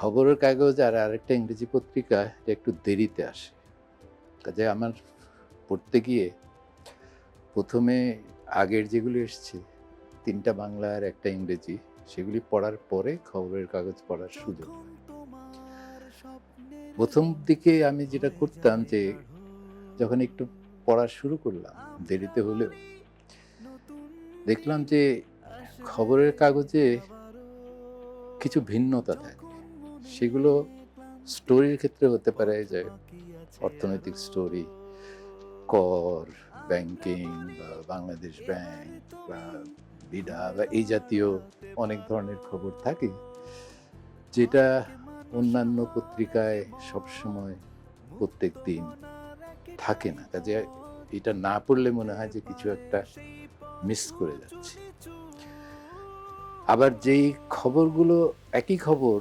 খবরের কাগজ আর আরেকটা ইংরেজি পত্রিকা, এটা একটু দেরিতে আসে। কাজে আমার পড়তে গিয়ে প্রথমে আগের যেগুলি এসছে, তিনটা বাংলা আর একটা ইংরেজি, সেগুলি পড়ার পরে খবরের কাগজ পড়ার সুযোগ। প্রথম দিকে আমি যেটা করতাম যে, যখন একটু পড়া শুরু করলাম, দেরিতে হলেও, দেখলাম যে খবরের কাগজে কিছু ভিন্নতা থাকে। সেগুলো স্টোরির ক্ষেত্রে হতে পারে যে অর্থনৈতিক স্টোরি কর ব্যাংকিং বা বাংলাদেশ ব্যাংক বা বিডা বা এই জাতীয় অনেক ধরনের খবর থাকে, যেটা অন্যান্য পত্রিকায় সবসময় প্রত্যেক দিন থাকে না। কাজে এটা না পড়লে মনে হয় যে কিছু একটা মিস করে যাচ্ছে। আবার যেই খবরগুলো, একই খবর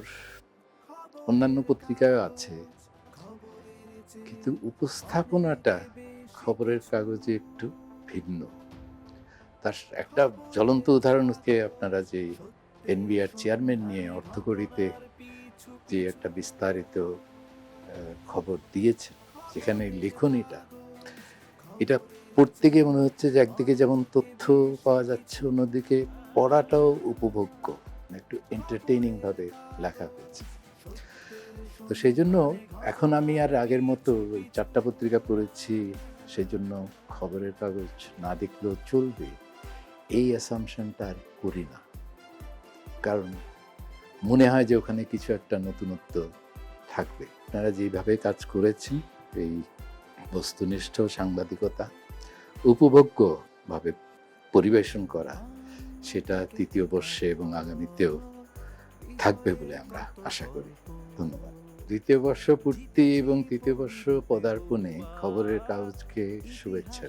অন্যান্য পত্রিকায় আছে। কিন্তু উপস্থাপনাটা খবরের কাগজে একটু ভিন্ন। তার একটা জ্বলন্ত উদাহরণ হচ্ছে আপনারা যে এনবিআর চেয়ারম্যান নিয়ে অর্থকড়িতে যে একটা বিস্তারিত খবর দিয়েছে যেখানে লেখনীটা এটা। পড়তে গিয়ে মনে হচ্ছে যে একদিকে যেমন তথ্য পাওয়া যাচ্ছে, অন্যদিকে পড়াটাও উপভোগ্য, একটু এন্টারটেইনিং ভাবে লেখা হয়েছে। তো সেই জন্য এখন আমি আর আগের মতো ওই চারটা পত্রিকা পড়েছি, সেই জন্য খবরের কাগজ না দেখলেও চলবে। এই অ্যাসামশনটা আর করি না। কারণ মনে হয় যে ওখানে কিছু একটা নতুনত্ব থাকবে। আপনারা যেভাবে কাজ করেছেন, এই বস্তুনিষ্ঠ সাংবাদিকতা, উপভোগ্যভাবে পরিবেশন করা, সেটা তৃতীয় বর্ষে এবং আগামীতেও থাকবে বলে আমরা আশা করি। ধন্যবাদ। দ্বিতীয় বর্ষ পূর্তি এবং তৃতীয় বর্ষ পদার্পণে খবরের কাগজকে শুভেচ্ছা